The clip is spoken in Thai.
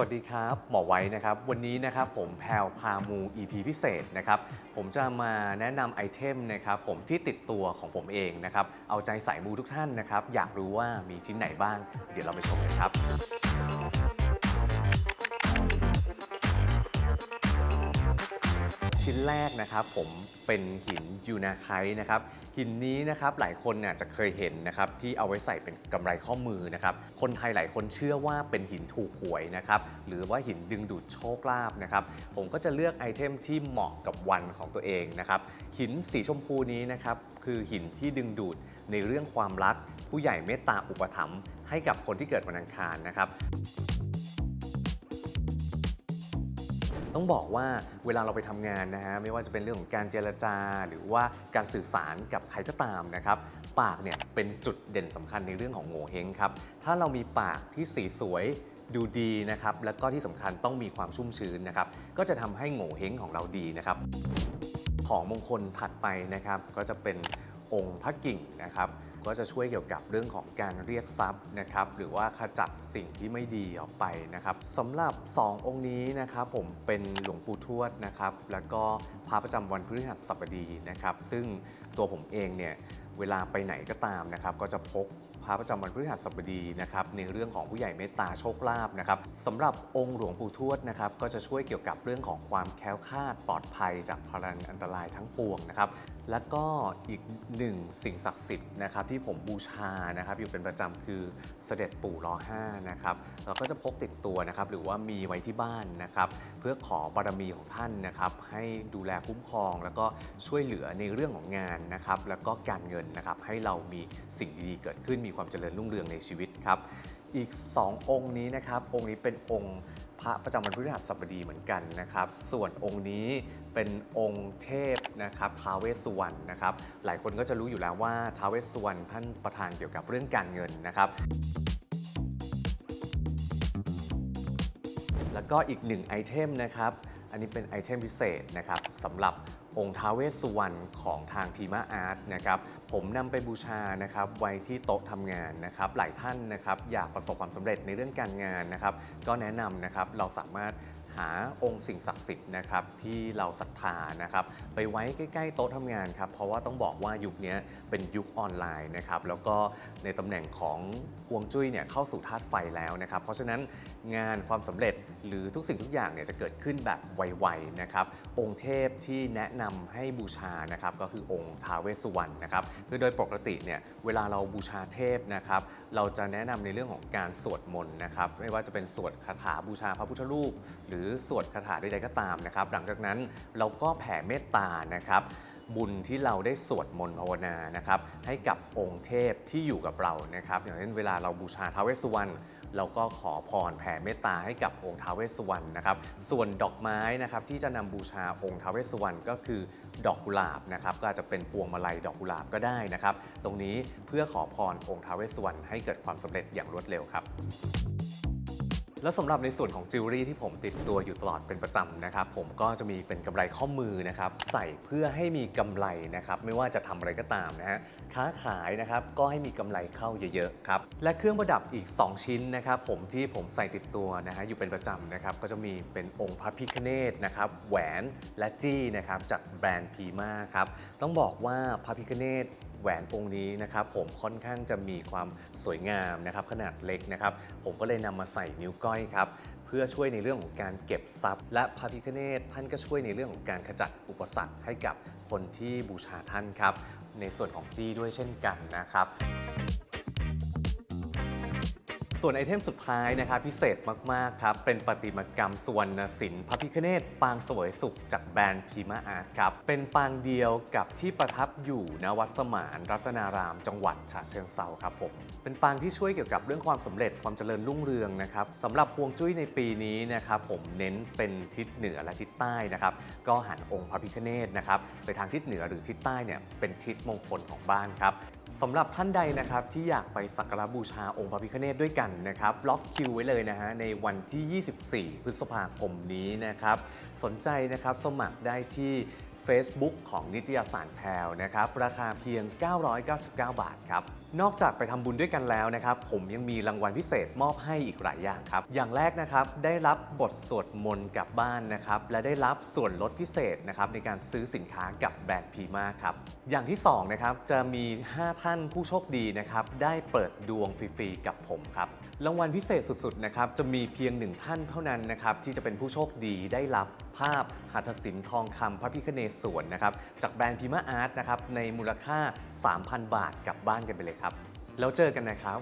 วัสดีครับหมอไว้นะครับ วันนี้นะครับผมแพลวพามู EP พิเศษนะครับผมจะมาแนะนำไอเทมนะครับผมที่ติดตัวของผมเองนะครับเอาใจสายมูทุกท่านนะครับ อยากรู้ว่ามีชิ้นไหนบ้าง เดี๋ยวเราไปชมกันครับ แรกนะครับผมเป็นหินยูนาไค์นะครับหินนี้นะครับหลายคนเนี่ยจะเคยเห็นนะครับที่เอาไว้ใส่เป็นกำไรข้อมือนะครับคนไทยหลายคนเชื่อว่าเป็นหินถูกหวยนะครับหรือว่าหินดึงดูดโชคลาภนะครับผมก็จะเลือกไอเทมที่เหมาะกับวันของตัวเองนะครับหินสีชมพูนี้นะครับคือหินที่ดึงดูดในเรื่องความรัก ผู้ใหญ่เมตตาอุปถัมภ์ให้กับคนที่เกิดวันอังคารนะครับ ต้องบอกว่าเวลาเราไปทำงานนะฮะไม่ว่าจะเป็นเรื่องของการเจรจา หรือว่าการสื่อสารกับใครก็ตามนะครับปากเนี่ยเป็นจุดเด่นสำคัญในเรื่องของโง่เฮงครับถ้าเรามีปากที่สีสวยดูดีนะครับแล้วก็ที่สำคัญต้องมีความชุ่มชื้นนะครับก็จะทำให้โง่เฮงของเราดีนะครับของมงคลถัดไปนะครับก็จะเป็น องค์พระกิ่งนะครับ ก็จะช่วยเกี่ยวกับเรื่องของการเรียกทรัพย์นะครับ หรือว่าขจัดสิ่งที่ไม่ดีออกไปนะครับสำหรับ 2 องค์นี้นะครับ ผมเป็นหลวงปู่ทวดนะครับ แล้วก็พระประจำวันพฤหัสบดีนะครับ ซึ่งตัวผมเองเนี่ย เวลาไปไหนก็ตามนะครับก็จะพกพระประจำวันพฤหัสบดีนะครับในเรื่องของผู้ใหญ่เมตตาโชคลาภนะครับสำหรับองค์หลวงปู่ทวดนะครับก็จะช่วยเกี่ยวกับเรื่องของความแคล้วคลาดปลอดภัยจากพลังอันตรายทั้งปวงนะครับและก็อีกหนึ่งสิ่งศักดิ์สิทธิ์นะครับที่ผมบูชานะครับอยู่เป็นประจำคือเสด็จปู่รอห้านะครับเราก็จะพกติดตัวนะครับหรือว่ามีไว้ที่บ้านนะครับเพื่อขอบารมีของท่านนะครับให้ดูแลคุ้มครอง แล้วก็ช่วยเหลือในเรื่องของงานนะครับแล้วก็การเงินนะครับให้เรามีสิ่งดีๆเกิดขึ้นมีความเจริญรุ่งเรืองในชีวิตครับอีก 2 องค์นี้นะครับองค์นี้เป็นองค์พระประจำวันพฤหัสบดีเหมือนกันนะครับ ส่วนองค์นี้เป็นองค์เทพนะครับท้าวเวสสุวรรณนะครับ หลายคนก็จะรู้อยู่แล้วว่าท้าวเวสสุวรรณท่านประทานเกี่ยวกับเรื่องการเงินนะครับแล้วก็อีกหนึ่งไอเทมนะครับ อันนี้เป็นไอเทมพิเศษนะครับสำหรับ องค์ท้าวเวสสุวรรณของทางพีมาอาร์ตนะครับผมนำไปบูชานะครับไว้ที่โต๊ะทำงานนะครับหลายท่านนะครับอยากประสบความสำเร็จในเรื่องการงานนะครับก็แนะนำนะครับเราสามารถ หาองค์สิ่งศักดิ์สิทธิ์นะครับที่เราศรัทธานะครับไปไว้ใกล้ๆโต๊ะทำงานครับเพราะว่าต้องบอกว่ายุคนี้เป็นยุคออนไลน์นะครับแล้วก็ในตำแหน่งของฮวงจุ้ยเนี่ยเข้าสู่ธาตุไฟแล้วนะครับเพราะฉะนั้นงานความสำเร็จหรือทุกสิ่งทุกอย่างเนี่ยจะเกิดขึ้นแบบไวๆนะครับองค์เทพที่แนะนำให้บูชานะครับก็คือองค์ท้าเวสสุวรรณนะครับคือโดยปกติเนี่ยเวลาเราบูชาเทพนะครับเราจะแนะนำในเรื่องของการสวดมนต์นะครับไม่ว่าจะเป็นสวดคาถาบูชาพระพุทธรูป หรือือสวดคาถาใดๆก็ตามนะครับ หลังจากนั้นเราก็แผ่เมตตานะครับ บุญที่เราได้สวดมนต์ภาวนานะครับ ให้กับองค์เทพที่อยู่กับเรานะครับ อย่างเช่นเวลาเราบูชาท้าวเวสสุวรรณเราก็ขอพรแผ่เมตตาให้กับองค์ท้าวเวสสุวรรณนะครับ ส่วนดอกไม้นะครับที่จะนำบูชาองค์ท้าวเวสสุวรรณก็คือดอกกุหลาบนะครับ ก็อาจจะเป็นพวงมาลัยดอกกุหลาบก็ได้นะครับ ตรงนี้เพื่อขอพรองค์ท้าวเวสสุวรรณให้เกิดความสำเร็จอย่างรวดเร็วครับ แล้วสำหรับในส่วนของจิวเวลรี่ที่ผมติดตัวอยู่ตลอดเป็นประจำนะครับ ผมก็จะมีเป็นกำไรข้อมือนะครับ ใส่เพื่อให้มีกำไรนะครับ ไม่ว่าจะทำอะไรก็ตามนะฮะค้าขายนะครับก็ให้มีกำไรเข้าเยอะๆครับและเครื่องประดับอีก 2 ชิ้นนะครับผมที่ผมใส่ติดตัวนะฮะอยู่เป็นประจำนะครับก็จะมีเป็นองค์พระพิฆเนศนะครับแหวนและจี้นะครับจากแบรนด์พีมาครับต้องบอกว่าพระพิฆเนศ แหวนองค์นี้นะครับผมค่อนข้างจะมีความสวยงามนะครับขนาดเล็กนะครับผมก็เลยนำมาใส่นิ้วก้อยครับเพื่อช่วยในเรื่องของการเก็บทรัพย์ และพระพิฆเนศท่านก็ช่วยในเรื่องของการขจัดอุปสรรคให้กับคนที่บูชาท่านครับ ในส่วนของจี้ด้วยเช่นกันนะครับ ส่วนไอเทมสุดท้ายนะครับพิเศษมาก ๆ ครับ เป็นประติมากรรมสวรรณศิลป์พระพิฆเนศปางสวยสุขจากแบรนด์พีมาอาร์ตครับ เป็นปางเดียวกับที่ประทับอยู่ณวัดสมานรัตนาราม จังหวัดฉะเชิงเซาครับผม เป็นปางที่ช่วยเกี่ยวกับเรื่องความสำเร็จความเจริญรุ่งเรืองนะครับสำหรับพวงจุ้ยในปีนี้นะครับผมเน้นเป็นทิศเหนือและทิศใต้นะครับก็หันองค์พระพิฆเนศนะครับไปทางทิศเหนือหรือทิศใต้เนี่ยเป็นทิศมงคลของบ้านครับ สำหรับท่านใดนะครับที่อยากไปสักการบูชาองค์พระพิฆเนศด้วยกันนะครับล็อกคิวไว้เลยนะฮะในวันที่ 24 พฤษภาคมนี้นะครับ สนใจนะครับสมัครได้ที่ Facebook ของนิตยสารแพรวนะครับ ราคาเพียง 999 บาทครับ นอกจากไปทำบุญด้วยกันแล้วนะครับ ผมยังมีรางวัลพิเศษมอบให้อีกหลายอย่างครับ อย่างแรกนะครับ ได้รับบทสวดมนต์กลับบ้านนะครับ และได้รับส่วนลดพิเศษนะครับในการซื้อสินค้ากับแบรนด์พีมาครับ อย่างที่สองนะครับ จะมี 5 ท่านผู้โชคดีนะครับ ได้เปิดดวงฟรีๆกับผมครับ รางวัลพิเศษสุดๆนะครับจะมีเพียงหนึ่งท่านเท่านั้นนะครับที่จะเป็นผู้โชคดีได้รับภาพหัตถศิลป์ทองคำพระพิคเนศวรนะครับจากแบรนด์พิมาอาร์ตนะครับในมูลค่า 3,000 บาทกลับบ้านกันไปเลยครับ แล้วเจอกันนะครับ